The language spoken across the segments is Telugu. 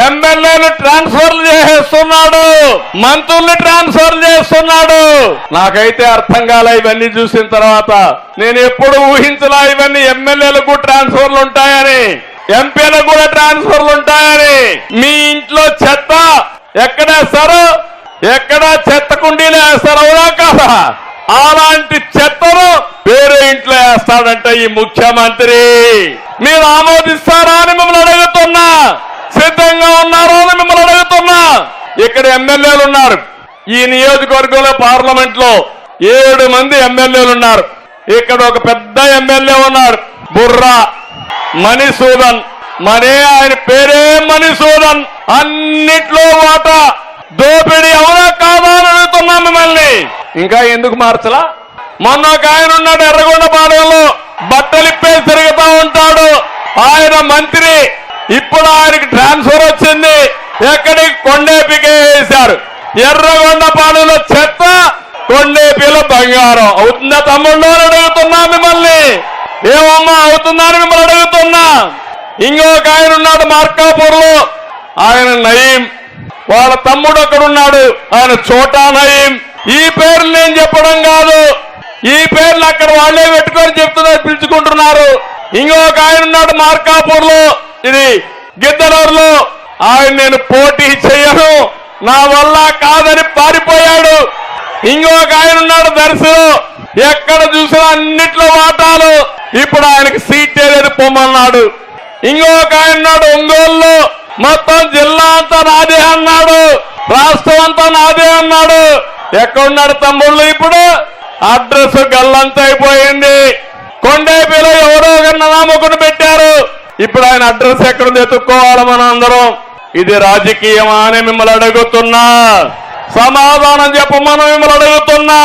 ఎమ్మెల్యేలు ట్రాన్స్ఫర్ చేసేస్తున్నాడు మంత్రుల్ని ట్రాన్స్ఫర్ చేస్తున్నాడు. నాకైతే అర్థం కాలే ఇవన్నీ చూసిన తర్వాత నేను ఎప్పుడు ఊహించలా ఇవన్నీ ఎమ్మెల్యేలకు ట్రాన్స్ఫర్లు ఉంటాయని ఎంపీలకు కూడా ట్రాన్స్ఫర్లు ఉంటాయని. మీ ఇంట్లో చెత్త ఎక్కడేస్తారు ఎక్కడ చెత్త కుండీలు వేస్తారు అవునా కదా? అలాంటి చెత్తను వేరే ఇంట్లో వేస్తాడంట ఈ ముఖ్యమంత్రి. మీరు ఆమోదిస్తారా అని మిమ్మల్ని అడుగుతున్నా. సిద్ధంగా ఉన్నారో అని మిమ్మల్ని అడుగుతున్నా. ఇక్కడ ఎమ్మెల్యేలు ఉన్నారు ఈ నియోజకవర్గంలో పార్లమెంట్లో ఏడు మంది ఎమ్మెల్యేలు ఉన్నారు ఇక్కడ ఒక పెద్ద ఎమ్మెల్యే ఉన్నారు బుర్రా మణిసూదన్. మరే ఆయన పేరే మణిసూదన్. అన్నిట్లో వాటా దోపిడీ అవునా కాదా అని అడుగుతున్నా మిమ్మల్ని. ఇంకా ఎందుకు మార్చలా? మొన్న ఒక ఆయన ఉన్నాడు ఎర్రగొండ పాలెంలో ఇప్పుడు ఆయనకి ట్రాన్స్ఫర్ వచ్చింది. ఎక్కడికి? కొండేపికే వేశారు. ఎర్రగొండపాలెంలో చెత్త కొండేపిలో బంగారం. అవుతుందా తమ్ముళ్ళు? అడుగుతున్నా మిమ్మల్ని. ఏమమ్మా అవుతుందా అని మిమ్మల్ని అడుగుతున్నా. ఇంకొక ఆయన ఉన్నాడు మార్కాపూర్లో ఆయన నయీం. వాళ్ళ తమ్ముడు అక్కడ ఆయన చోటా నయీం. ఈ పేర్లు నేను చెప్పడం కాదు. ఈ పేర్లు అక్కడ వాళ్ళే పెట్టుకొని చెప్తున్నారు పిలుచుకుంటున్నారు. ఇంకొక ఆయన ఉన్నాడు మార్కాపూర్లో ఇది గిద్దలూరులో ఆయన నేను పోటీ చేయను. నా వల్ల కాదని పారిపోయాడు. ఇంకొక ఆయన ఉన్నాడు దర్శనం ఎక్కడ చూసినా అన్నిట్లో వాటాలు. ఇప్పుడు ఆయనకి సీట్ లేదు పొమ్మన్నాడు. ఇంకొక ఆయన ఉన్నాడు ఒంగోలులో. మొత్తం జిల్లా అంతా నాదే అన్నాడు. రాష్ట్రం అంతా నాదే అన్నాడు. ఎక్కడున్నాడు తమ్ముళ్ళు ఇప్పుడు? అడ్రస్ గల్లంతా అయిపోయింది. కొండేపిలో ఎవరో ఒక నామకుడు పెట్టారు. ఇప్పుడు ఆయన అడ్రస్ ఎక్కడ ఎత్తుక్కోవాలి మనం అందరం ఇది రాజకీయమా అని మిమ్మల్ని అడుగుతున్నా. సమాధానం చెప్పమని మిమ్మల్ని అడుగుతున్నా.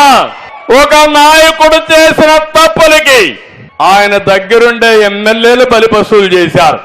ఒక నాయకుడు చేసిన తప్పులకి ఆయన దగ్గరుండే ఎమ్మెల్యేలు బలి వసూలు చేశారు.